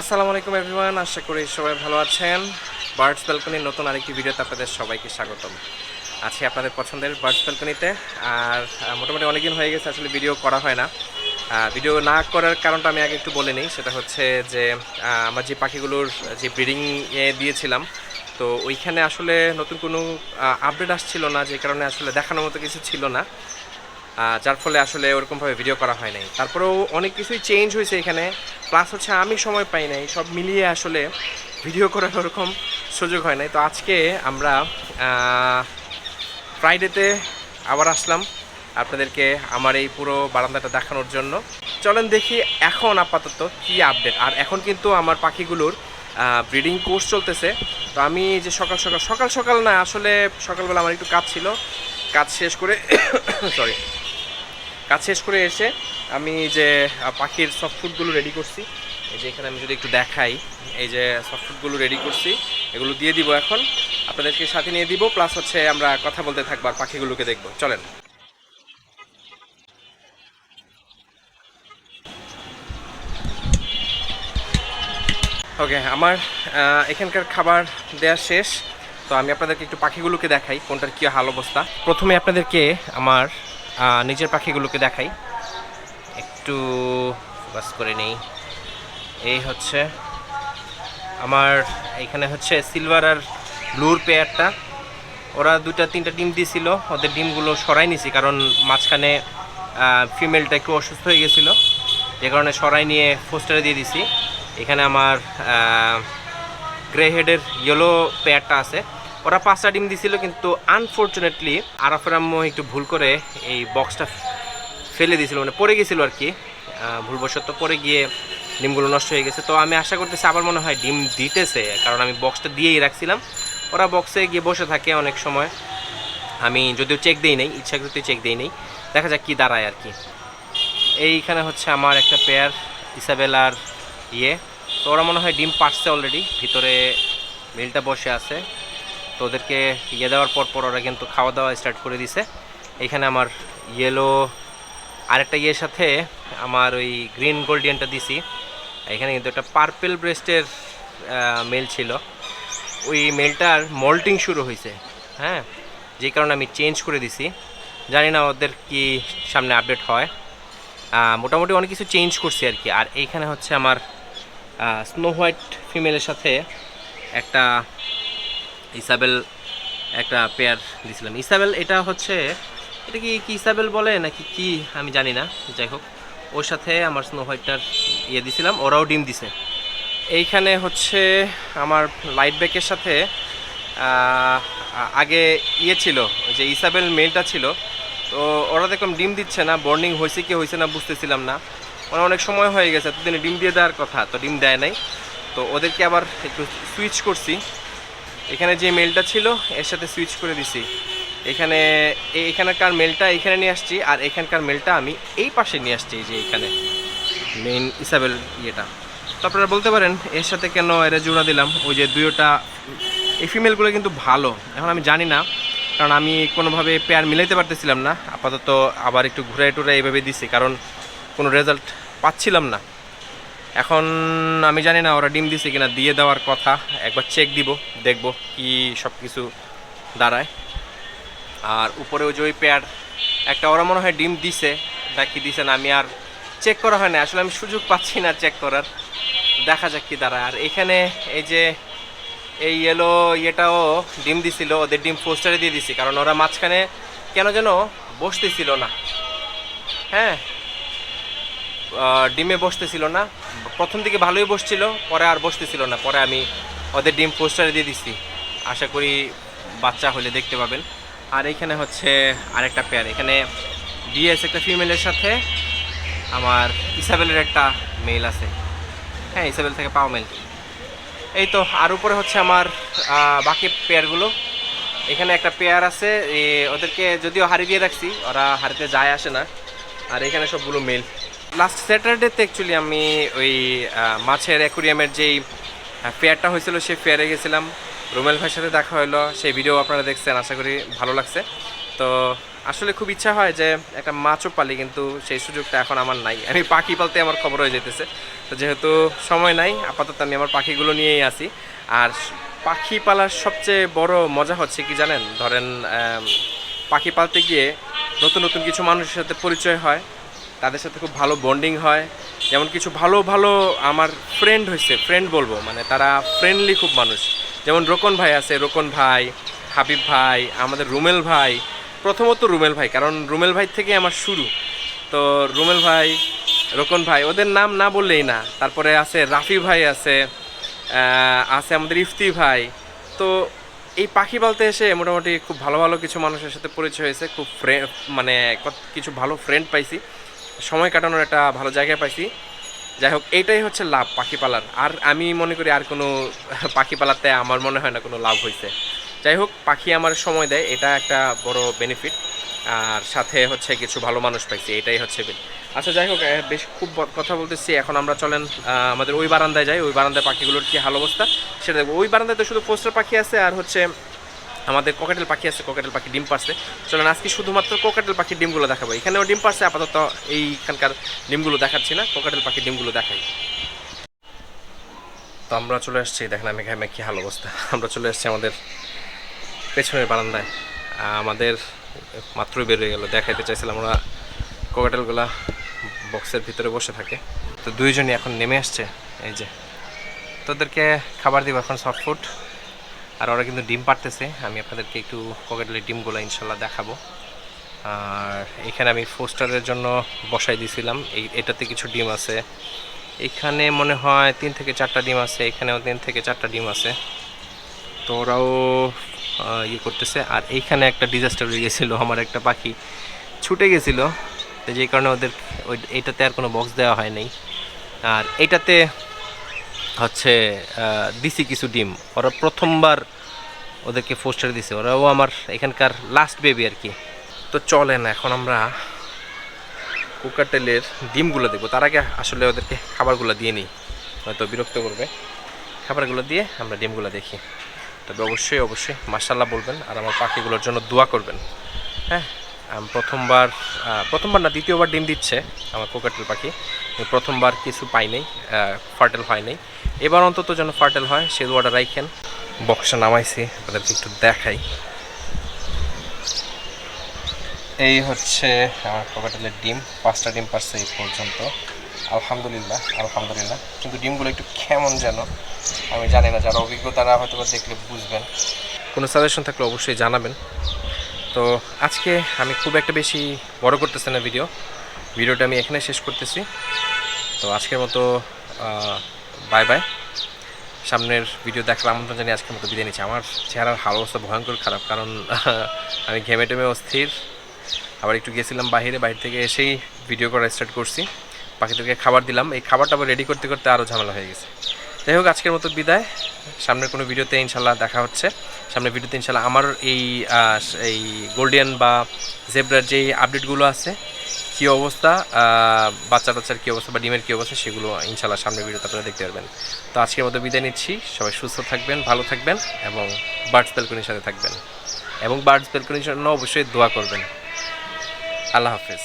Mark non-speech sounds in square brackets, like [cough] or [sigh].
আসসালামু আলাইকুম এভরিওয়ান আশা করি সবাই ভালো আছেন। বার্ডস ব্যালকনির নতুন আরেকটি ভিডিওতে আপনাদের সবাইকে স্বাগতম। আছি আপনাদের পছন্দের বার্ডস ব্যালকনিতে আর মোটামুটি অনেকদিন হয়ে গেছে, আসলে ভিডিও করা হয় না। ভিডিও না করার কারণটা আমি আগে একটু বলে নিই। সেটা হচ্ছে যে আমার যে পাখিগুলোর, যে ব্রিডিং দিয়েছিলাম, তো ওইখানে আসলে নতুন কোনো আপডেট আসছিল না, যে কারণে আসলে দেখানোর মতো কিছু ছিল না। যার ফলে আসলে ওরকমভাবে ভিডিও করা হয় নাই। তারপরেও অনেক কিছুই চেঞ্জ হয়েছে এখানে। প্লাস হচ্ছে আমি সময় পাই নাই, সব মিলিয়ে আসলে ভিডিও করার ওরকম সুযোগ হয় নাই। তো আজকে আমরা ফ্রাইডেতে আবার আসলাম আপনাদেরকে আমার এই পুরো বারান্দাটা দেখানোর জন্য। চলেন দেখি এখন আপাতত কি আপডেট আর এখন কিন্তু আমার পাখিগুলোর ব্রিডিং কোর্স চলতেছে। তো আমি যে সকাল সকাল সকাল সকাল না, আসলে সকালবেলা আমার একটু কাজ ছিল। কাজ শেষ করে [coughs] সরি কাজ শেষ করে এসে আমি যে পাখির সফট ফুডগুলো রেডি করছি। এই যে এখানে আমি যদি একটু দেখাই, এই যে সফট ফুডগুলো রেডি করছি, এগুলো দিয়ে দিব এখন। আপনাদেরকে সাথে নিয়ে দিব প্লাস হচ্ছে আমরা কথা বলতে থাকব আর পাখিগুলোকে দেখব। চলেন। ওকে আমার এখানকার খাবার দেওয়া শেষ। তো আমি আপনাদেরকে একটু পাখিগুলোকে দেখাই, কোনটার কী হাল অবস্থা। প্রথমে আপনাদেরকে আমার নিজের পাখিগুলোকে দেখাই। একটু ফোকাস করে নেই। এই হচ্ছে আমার, এখানে হচ্ছে সিলভার আর ব্লুর পেয়ারটা। ওরা দুটা তিনটা ডিম দিয়েছিল ওদের ডিমগুলো সরাই নিছি কারণ মাঝখানে ফিমেলটা একটু অসুস্থ হয়ে গেছিল। যে কারণে সরাই নিয়ে ফোস্টারে দিয়ে দিছি। এখানে আমার গ্রে হেডের ইয়েলো পেয়ারটা আছে। ওরা পাঁচটা ডিম দিছিল, কিন্তু আনফর্চুনেটলি আরাফের আম্মু একটু ভুল করে এই বক্সটা ফেলে দিয়েছিল মানে পড়ে গেছিল আর কি। ভুলবশত পড়ে গিয়ে ডিমগুলো নষ্ট হয়ে গেছে। তো আমি আশা করতেছি আবার মনে হয় ডিম দিতেছে, কারণ আমি বক্সটা দিয়েই রাখছিলাম। ওরা বক্সে গিয়ে বসে থাকে অনেক সময়। আমি যদিও চেক দিই নাই ইচ্ছাকৃত চেক দিই নাই। দেখা যাক কী দাঁড়ায় আর কি। এইখানে হচ্ছে আমার একটা পেয়ার ইসাবেলার ইয়ে। তো ওরা মনে হয় ডিম পারছে অলরেডি ভিতরে মিলটা বসে আছে। তো ওদেরকে ইয়ে দেওয়ার পর পর ওরা কিন্তু খাওয়া দাওয়া স্টার্ট করে দিছে। এখানে আমার ইয়েলো আরেকটা ইয়ের সাথে আমার ওই গ্রিন গোল্ডিয়ানটা দিছি। এখানে কিন্তু একটা পার্পেল ব্রেস্টের মেল ছিল। ওই মেলটার মল্টিং শুরু হয়েছে হ্যাঁ? যে কারণে আমি চেঞ্জ করে দিছি। জানি না ওদের কি সামনে আপডেট হয়। মোটামুটি অনেক কিছু চেঞ্জ করছি আর কি। আর এইখানে হচ্ছে আমার স্নো হোয়াইট ফিমেলের সাথে একটা ইসাবেল একটা পেয়ার দিয়েছিলাম ইসাবেল এটা হচ্ছে, এটা কি কি ইসাবেল বলে নাকি কি, আমি জানি না, যাই হোক। ওর সাথে আমার স্নো হোয়াইটটার ইয়ে দিছিলাম, ওরাও ডিম দিছে। এইখানে হচ্ছে আমার লাইট ব্যাকের সাথে আগে ইয়ে ছিল যে ইসাবেল মেলটা ছিল। তো ওরা দেখলাম ডিম দিচ্ছে না বর্নিং হয়েছে কি হয়েছে না বুঝতেছিলাম না। ওরা অনেক সময় হয়ে গেছে, এতদিনে ডিম দিয়ে দেওয়ার কথা, তো ডিম দেয় নাই। তো ওদেরকে আবার একটু সুইচ করছি। এখানে যে মেলটা ছিল, এর সাথে সুইচ করে দিছি। এখানে এখানকার মেলটা এখানে নিয়ে আসছি, আর এখানকার মেলটা আমি এই পাশে নিয়ে আসছি যে এখানে। মেইন ইসাবেল ইয়েটা। তো আপনারা বলতে পারেন, এর সাথে কেন এরা জোড়া দিলাম? ওই যে দুইটা, এই ফিমেলগুলো কিন্তু ভালো। এখন আমি জানি না, কারণ আমি কোনোভাবে পেয়ার মিলাইতে পারতেছিলাম না। আপাতত আবার একটু ঘুরে টুরে এইভাবে দিছি, কারণ কোনো রেজাল্ট পাচ্ছিলাম না। এখন আমি জানি না, ওরা ডিম দিছে কিনা, দিয়ে দেওয়ার কথা। একবার চেক দিব, দেখব কি সব কিছু দাঁড়ায়। আর উপরে ওই যে ওই পেয়ার একটা ওরা মনে হয় ডিম দিছে নাকি দিছে না, আমি আর চেক করা হয় না আসলে আমি সুযোগ পাচ্ছি না চেক করার। দেখা যাক কি দাঁড়ায়। আর এখানে এই যে এই ইয়েলো ইয়েটাও ডিম দিছিল, ওদের ডিম পোস্টারে দিয়ে দিছি, কারণ ওরা মাঝখানে কেন যেন বসতেছিল না। হ্যাঁ ডিমে বসতেছিল না। প্রথম দিকে ভালোই বসছিল, পরে আর বসতেছিল না। পরে আমি ওদের ডিম পোস্টারে দিয়ে দিছি। আশা করি বাচ্চা হলে দেখতে পাবেন। আর এখানে হচ্ছে আরেকটা পেয়ার এখানে ডিএস একটা ফিমেলের সাথে আমার ইসাবেলের একটা মেল আছে। হ্যাঁ ইসাবেল থেকে পাওয়া মেল এই তো, আর উপরে হচ্ছে আমার বাকি পেয়ারগুলো এখানে একটা পেয়ার আছে ওদেরকে যদিও হারি দিয়ে রাখছি, ওরা হারিতে যায় আসে না। আর এখানে সবগুলো মেল লাস্ট স্যাটারডেতে অ্যাকচুয়ালি আমি ওই মাছের অ্যাকুরিয়ামের যেই ফেয়ারটা হয়েছিল, সেই ফেয়ারে গেছিলাম। রুমেল ভাইয়ের সাথে দেখা হলো, সেই ভিডিও আপনারা দেখছেন, আশা করি ভালো লাগছে। তো আসলে খুব ইচ্ছা হয় যে একটা মাছও পালি, কিন্তু সেই সুযোগটা এখন আমার নাই। আমি পাখি পালতে আমার খবর হয়ে যেতেছে। তো যেহেতু সময় নাই, আপাতত আমি আমার পাখিগুলো নিয়েই আসি আর পাখি পালার সবচেয়ে বড় মজা হচ্ছে কি জানেন? ধরেন পাখি পালতে গিয়ে নতুন নতুন কিছু মানুষের সাথে পরিচয় হয়। তাদের সাথে খুব ভালো বন্ডিং হয়। যেমন কিছু ভালো ভালো আমার ফ্রেন্ড হয়েছে ফ্রেন্ড বলব মানে তারা ফ্রেন্ডলি খুব মানুষ। যেমন রোকন ভাই আছে, রোকন ভাই, হাবিব ভাই, আমাদের রুমেল ভাই, প্রথমত রুমেল ভাই, কারণ রুমেল ভাই থেকে আমার শুরু। তো রুমেল ভাই, রোকন ভাই, ওদের নাম না বললেই না। তারপরে আছে রাফি ভাই আছে আছে আমাদের ইফতি ভাই। তো এই পাখি বলতে এসে মোটামুটি খুব ভালো ভালো কিছু মানুষের সাথে পরিচয় হয়েছে, খুব ফ্রেন্ড মানে কিছু ভালো ফ্রেন্ড পাইছি। সময় কাটানোর একটা ভালো জায়গায় পাইছি। যাই হোক, এইটাই হচ্ছে লাভ পাখি পালার। আর আমি মনে করি আর কোনো [laughs] পাখি পালাতে আমার মনে হয় না কোনো লাভ হয়েছে যাই হোক, পাখি আমার সময় দেয়, এটা একটা বড় বেনিফিট আর সাথে হচ্ছে কিছু ভালো মানুষ পাইছি, এটাই হচ্ছে আচ্ছা যাই হোক বেশ খুব কথা বলতেছি। এখন আমরা চলেন আমাদের ওই বারান্দায় যাই। ওই বারান্দায় পাখিগুলোর কি হাল অবস্থা? সেটা দেখব। ওই বারান্দায় তো শুধু পোস্টার পাখি আছে, আর হচ্ছে আমাদের কোকাটেল পাখি আছে কোকাটেল পাখি ডিম পারছে। চলেন, আজকে শুধুমাত্র কোকাটেল পাখির ডিমগুলো দেখাবো। এখানেও ডিম পারছে, আপাতত এইখানকার ডিমগুলো দেখাচ্ছি না কোকাটেল পাখির ডিমগুলো দেখাই। তো আমরা চলে আসছি, দেখেন আমি এখানে কি হাল অবস্থা। আমরা চলে আসছি আমাদের পেছনের বারান্দায়। আমাদের মাত্রই বেরিয়ে গেল, দেখাইতে চাইছিলাম আমরা কোকাটেলগুলা বক্সের ভিতরে বসে থাকে। তো দুইজনই এখন নেমে আসছে, এই যে। তোদেরকে খাবার দিব এখন সফট ফুড আর ওরা কিন্তু ডিম পারতেছে আমি আপনাদেরকে একটু কোকাটেলের ডিমগুলো ইনশাল্লাহ দেখাবো। আর এখানে আমি ফোস্টারের জন্য বসাই দিয়েছিলাম এই, এটাতে কিছু ডিম আছে। এখানে মনে হয় তিন থেকে চারটা ডিম আছে। এখানেও তিন থেকে চারটা ডিম আছে। তো ওরাও ইয়ে করতেছে। আর এইখানে একটা ডিজাস্টার হয়ে গেছিল। আমার একটা পাখি ছুটে গেছিল। তো যেই কারণে ওদের, ওই এইটাতে আর কোনো বক্স দেওয়া হয় নাই। আর এইটাতে হচ্ছে দিছি কিছু ডিম। ওরা প্রথমবার ওদেরকে ফোস্টার দিছে। ওরাও আমার এখানকার লাস্ট বেবি আর কি। তো চলেন, এখন আমরা কুকাটেলের ডিমগুলো দেবো তার আগে আসলে ওদেরকে খাবারগুলো দিয়ে নিই। হয়তো বিরক্ত করবে। খাবারগুলো দিয়ে আমরা ডিমগুলো দেখি। তবে অবশ্যই অবশ্যই মার্শাল্লাহ বলবেন আর আমার পাখিগুলোর জন্য দোয়া করবেন। হ্যাঁ? প্রথমবার প্রথমবার না, দ্বিতীয়বার ডিম দিচ্ছে আমার কোকাটেল পাখি। প্রথমবার কিছু পাই নাই ফার্টেল হয় নাই। এবার অন্তত যেন ফার্টেল হয় সে দোয়াটা রাইখেন। বক্সটা নামাইছি, আপনাদেরকে একটু দেখাই। এই হচ্ছে আমার কোকাটেলের ডিম, পাঁচটা ডিম পারছে এই পর্যন্ত। আলহামদুলিল্লাহ আলহামদুলিল্লাহ। কিন্তু ডিমগুলো একটু কেমন যেন, আমি জানি না, যারা অভিজ্ঞ তারা হয়তো দেখলে বুঝবেন। কোনো সাজেশন থাকলে অবশ্যই জানাবেন। তো আজকে আমি খুব একটা বেশি বড় করতেছি না ভিডিও ভিডিওটা আমি এখানে শেষ করতেছি। তো আজকের মতো বাই বাই সামনের ভিডিও দেখার আমন্ত্রণ জানিয়ে আজকের মতো বিদায় নিচ্ছি। আমার চেহারার হাল অবস্থা ভয়ঙ্কর খারাপ, কারণ, [laughs] আমি ঘেমে টেমে অস্থির। আবার একটু গেছিলাম বাইরে বাইরে থেকে এসেই ভিডিও করা স্টার্ট করছি। পাখিদেরকে খাবার দিলাম। এই খাবারটা আবার রেডি করতে করতে আরও ঝামেলা হয়ে গেছে। যাই হোক, আজকের মতো বিদায়। সামনের কোনো ভিডিওতে ইনশাল্লাহ দেখা হচ্ছে। সামনের ভিডিওতে ইনশাল্লাহ আমার এই এই গোল্ডিয়ান বা জেব্রার যেই আপডেটগুলো আছে, কী অবস্থা বাচ্চা টাচ্চার কী অবস্থা বা ডিমের কী অবস্থা, সেগুলো ইনশাল্লাহ সামনের ভিডিওতে আপনারা দেখতে পারবেন। তো আজকের মতো বিদায় নিচ্ছি। সবাই সুস্থ থাকবেন, ভালো থাকবেন এবং বার্ডস বেলকনির সাথে থাকবেন। এবং বার্ডস বেলকনির জন্য অবশ্যই দোয়া করবেন। আল্লাহ হাফেজ।